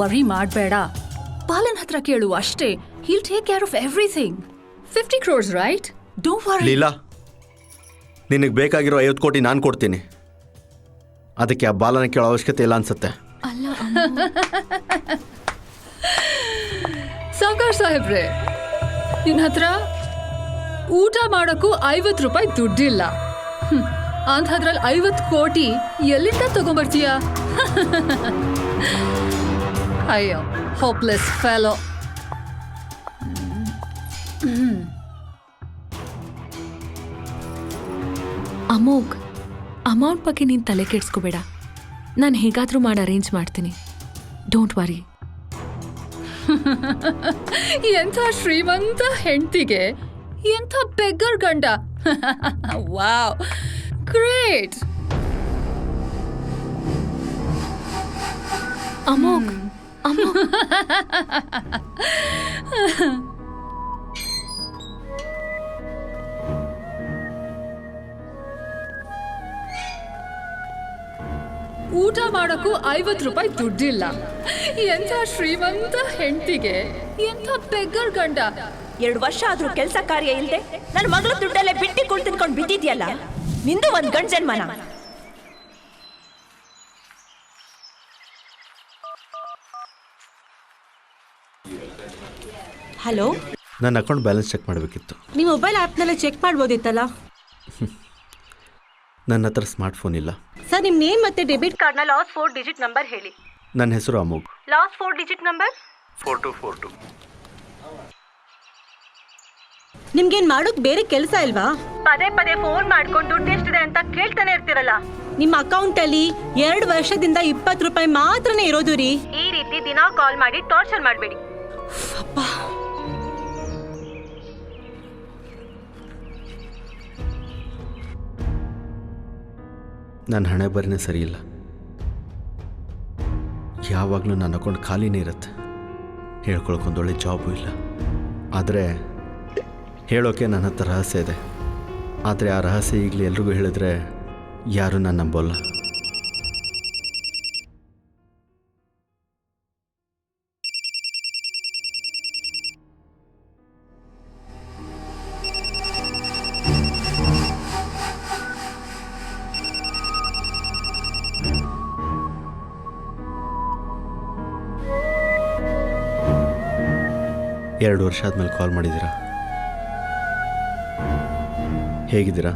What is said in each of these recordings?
Worry ಮಾಡಬೇಡ. ಪಾಲನ್ ಹತ್ರ ಕೇಳು ಅಷ್ಟೇ. He'll take care of everything fifty crores right don't worry Leela ನಿನಗೆ ಬೇಕಾಗಿರೋ ಐವತ್ತು ಕೋಟಿ ನಾನು ಕೊಡ್ತೀನಿ. ಅದಕ್ಕೆ ಆ ಬಾಲನ ಕೇಳೋ ಅವಶ್ಯಕತೆ ಇಲ್ಲ ಅನ್ಸುತ್ತೆ. ಅಲ್ಲ ಸಾವ್ಕಾರ್ ಸಾಹೇಬ್ರೆ ನಿನ್ನ ಹತ್ರ ಊಟ ಮಾಡೋಕ್ಕೂ ಐವತ್ತು ರೂಪಾಯಿ ದುಡ್ಡಿಲ್ಲ. ಅಂಥದ್ರಲ್ಲಿ ಐವತ್ತು ಕೋಟಿ ಎಲ್ಲಿಂದ ತಗೊಂಬರ್ತೀಯ? ಅಯ್ಯೋ ಹೋಪ್ಲೆಸ್ ಫೆಲೋ ಅಮೋಘ್ ಅಮೌಂಟ್ ಬಗ್ಗೆ ನೀನು ತಲೆ ಕೆಡ್ಸ್ಕೋಬೇಡ. ನಾನು ಹೇಗಾದರೂ ಮಾಡಿ ಅರೇಂಜ್ ಮಾಡ್ತೀನಿ. ಡೋಂಟ್ ವರಿ ಎಂಥ ಶ್ರೀಮಂತ ಹೆಂಡತಿಗೆ? ಎಂಥ ಬೆಗ್ಗರ್ ಗಂಡ? ವಾವ್ ಗ್ರೇಟ್ ಅಮೋಘ್ ಊಟ ಮಾಡೋಕ್ಕೂ ಐವತ್ತು ರೂಪಾಯಿ ದುಡ್ಡಿಲ್ಲ. ಎಂಥ ಶ್ರೀಮಂತ ಹೆಂಡತಿಗೆ. ಎಂಥ ಬೆಗ್ಗರ್ ಗಂಡ. ಎರಡು ವರ್ಷ ಆದ್ರೂ ಕೆಲಸ ಕಾರ್ಯ ಇಲ್ಲದೆ ನನ್ನ ಮಗಳು ದುಡ್ಡಲ್ಲೇ ಬಿಟ್ಟಿ ಕುಳ್ ತಿನ್ಕೊಂಡು ಬಿದ್ದಿದ್ಯಲ್ಲ? ನಿಂದು ಒಂದ್ ಗಂಡ ಜನ್ಮನ. ಹಲೋ ನನ್ನ ಅಕೌಂಟ್ ಬ್ಯಾಲೆನ್ಸ್ ಚೆಕ್ ಮಾಡಬೇಕಿತ್ತು. ನಿಮ್ಮ ಮೊಬೈಲ್ ಆ್ಯಪ್ನಲ್ಲೇ ಚೆಕ್ ಮಾಡ್ಬೋದಿತ್ತಲ್ಲ? ನನ್ನ ಹತ್ರ ಸ್ಮಾರ್ಟ್ಫೋನ್ ಇಲ್ಲ. ಸರ್ ನಿಮ್ಮ ನೇಮ್ ಮತ್ತೆ ಡೆಬಿಟ್ ಕಾರ್ಡ್ನ ಲಾಸ್ಟ್ ಫೋರ್ ಡಿಜಿಟ್ ನಂಬರ್ ಹೇಳಿ. ನನ್ನ ಹೆಸರು Amogh. Last four digit number four two four two ನಿಮ್ಗೇನ್ ಮಾಡೋಕ್ ಬೇರೆ ಕೆಲಸ ಇಲ್ವಾ ಪದೇ ಪದೇ ಫೋನ್ ಮಾಡ್ಕೊಂಡು ದುಡ್ಡು ಎಷ್ಟಿದೆ ಅಂತ ಕೇಳ್ತಾನೆ ಇರ್ತೀರಲ್ಲ. ನಿಮ್ಮ ಅಕೌಂಟ್ ಅಲ್ಲಿ ಎರಡು ವರ್ಷದಿಂದ ಇಪ್ಪತ್ತು ರೂಪಾಯಿ ಮಾತ್ರನೇ ಇರೋದು ರೀ. ಈ ರೀತಿ ದಿನ ಕಾಲ್ ಮಾಡಿ ಟಾರ್ಚರ್ ಮಾಡಬೇಡಿ. ನನ್ನ ಹಣೆ ಬರನೇ ಸರಿಯಿಲ್ಲ. ಯಾವಾಗಲೂ ನನ್ನ ಅಕೌಂಟ್ ಖಾಲಿನೇ ಇರುತ್ತೆ. ಹೇಳ್ಕೊಳಕ್ಕೊಂದೊಳ್ಳೆ ಜಾಬು ಇಲ್ಲ. ಆದರೆ ಹೇಳೋಕೆ ನನ್ನ ಹತ್ರ ರಹಸ್ಯ ಇದೆ. ಆದರೆ ಆ ರಹಸ್ಯ ಈಗಲೇ ಎಲ್ರಿಗೂ ಹೇಳಿದ್ರೆ ಯಾರೂ ನಾನು ನಂಬೋಲ್ಲ. ಎರಡು ವರ್ಷ ಆದಮೇಲೆ ಕಾಲ್ ಮಾಡಿದ್ದೀರಾ? ಹೇಗಿದ್ದೀರಾ?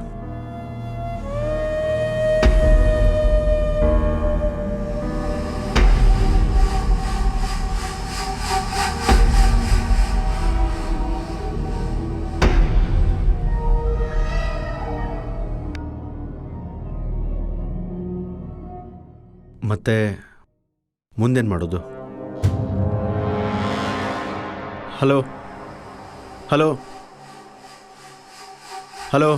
ಮತ್ತೆ ಮುಂದೇನು ಮಾಡೋದು? ಹಲೋ. ಹಲೋ. ಹಲೋ.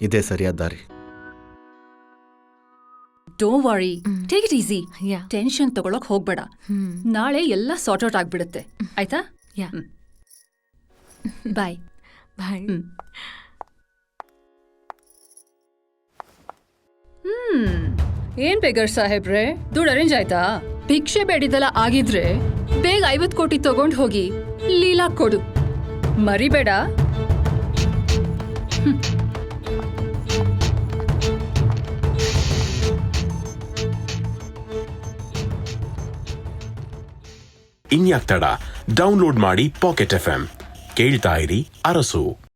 ಇದೇ ಸರಿಯಾದ ದಾರಿ. Don't worry take it easy yeah tension ತಗೊಳಕ್ ಹೋಗ್ಬೇಡ. ಹ್ಮ್. ನಾಳೆ ಎಲ್ಲ ಸಾರ್ಟ್ ಔಟ್ ಆಗ್ಬಿಡುತ್ತೆ ಆಯ್ತಾ? ಯಾ ಬಾಯ್ ಬಾಯ್ ಏನ್ ಬೇಗರ್ ಸಾಹೇಬ್ರೆ? ದುಡ್ಡು ಅರೇಂಜ್ ಆಯ್ತಾ? ಭಿಕ್ಷೆ ಬೇಡಿದೆಲ್ಲ ಆಗಿದ್ರೆ ಬೇಗ ಐವತ್ ಕೋಟಿ ತಗೊಂಡ್ ಹೋಗಿ ಲೀಲಾ ಕೊಡು. ಮರಿಬೇಡ. ಇನ್ಯಾಕ್ ತಡ? ಡೌನ್ಲೋಡ್ ಮಾಡಿ ಪಾಕೆಟ್ ಎಫ್ ಕೇಳ್ತಾ ಇರಿ ಅರಸು.